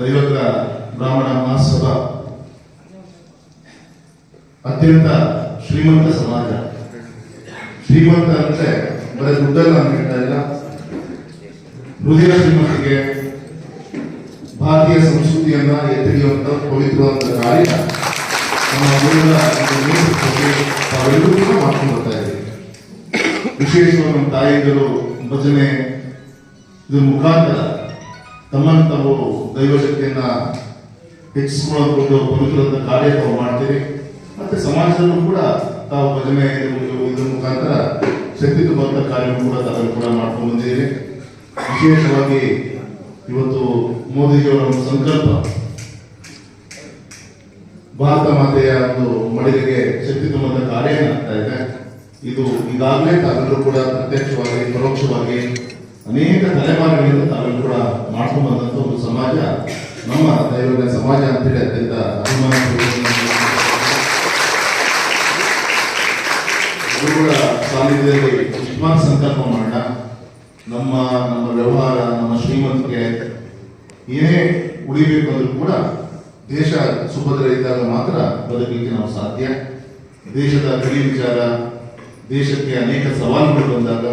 ದೈವಜ್ಞ ಬ್ರಾಹ್ಮಣ ಮಹಾಸಭಾ. ಅತ್ಯಂತ ಶ್ರೀಮಂತ ಸಮಾಜ. ಶ್ರೀಮಂತ ಅಂದ್ರೆ ಬರೀ ದುಡ್ಡಲ್ಲ ಅಂತ ಹೇಳ್ತಾ ಇಲ್ಲ. ಹೃದಯ ಶ್ರೀಮಂತಿಗೆ ಭಾರತೀಯ ಸಂಸ್ಕೃತಿಯನ್ನ ಎತ್ತಿಡಿಯುವಂತ ಪವಿತ್ರವಾದ ಕಾರ್ಯ ನಮ್ಮ ಮಾಡ್ಕೊಂಡು ಬರ್ತಾ ಇದ್ದೀವಿ ವಿಶೇಷವಾಗಿ ನಮ್ಮ ತಾಯಿಗಳು ಭಜನೆ ಇದ್ರ ಮುಖಾಂತರ ತಮ್ಮನ್ನು ತಾವು ದೈವಶಕ್ತಿಯನ್ನ ಹೆಚ್ಚಿಸಿಕೊಳ್ಳುವಂತ ಪವಿತ್ರವಾದ ಕಾರ್ಯ ತಾವು ಮಾಡ್ತೀರಿ. ಮತ್ತೆ ಸಮಾಜದಲ್ಲೂ ಕೂಡ ತಾವು ಭಜನೆ ಇದ್ರ ಮುಖಾಂತರ ಶಕ್ತಿ ತುಂಬಂತ ಕಾರ್ಯ ಕೂಡ ತಾವು ಕೂಡ ಮಾಡ್ಕೊಂಡು ಬಂದಿದ್ದೀರಿ. ವಿಶೇಷವಾಗಿ ಇವತ್ತು ಮೋದಿಜಿಯವರ ಒಂದು ಸಂಕಲ್ಪ. ಭಾರತ ಮಾತೆಯ ಒಂದು ಮಡಿಲಿಗೆ ಶಕ್ತಿ ತುಂಬಂತ ಕಾರ್ಯ ಏನಾಗ್ತಾ ಇದೆ. ಇದು ಈಗಾಗಲೇ ತಾವೆಲ್ಲರೂ ಕೂಡ ಪ್ರತ್ಯಕ್ಷವಾಗಿ, ಪರೋಕ್ಷವಾಗಿ ಅನೇಕ ತಲೆಮಾರುಗಳಿಂದ ತಾವೆಲ್ಲರೂ ಕೂಡ ಮಾಡ್ಕೊಂಡು ಬಂದಂತ ಒಂದು ಸಮಾಜ, ನಮ್ಮ ದೈವದ ಸಮಾಜ ಅಂತೇಳಿ ಅತ್ಯಂತ ಅಭಿಮಾನ ಗುರುಗಳ ಸಾನ್ನಿಧ್ಯದಲ್ಲಿ ನಿಜವಾದ ಸಂಕಲ್ಪ ಮಾಡೋಣ ನಮ್ಮ ನಮ್ಮ ವ್ಯವಹಾರ, ನಮ್ಮ ಶ್ರೀಮಂತಿಕೆ, ಏನೇ ಉಳಿಬೇಕು ಅಂದ್ರೂ ಕೂಡ ದೇಶ ಸುಭದ್ರ ಇದ್ದಾಗ ಮಾತ್ರ ಬದುಕಲಿಕ್ಕೆ ನಾವು ಸಾಧ್ಯ. ದೇಶದ ಗಡಿ ವಿಚಾರ, ದೇಶಕ್ಕೆ ಅನೇಕ ಸವಾಲುಗಳು ಬಂದಾಗ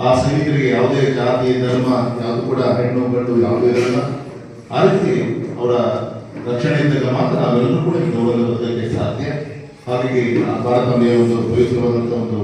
ಆ ಸೈನಿಕರಿಗೆ ಯಾವುದೇ ಜಾತಿ, ಧರ್ಮ, ಯಾವುದು ಕೂಡ ಹೆಣ್ಣು, ಗಂಡು, ಯಾವುದೇ ಇರಲ್ಲ ಆ ರೀತಿ ಅವರ ರಕ್ಷಣೆ ಇದ್ದಾಗ ಮಾತ್ರ ಅವೆಲ್ಲರೂ ಕೂಡ ಗೌರವ ಸಾಧ್ಯ. ಹಾಗಾಗಿ ಭಾರತ ಒಂದು ಪವಿತ್ರವಾದಂತಹ ಒಂದು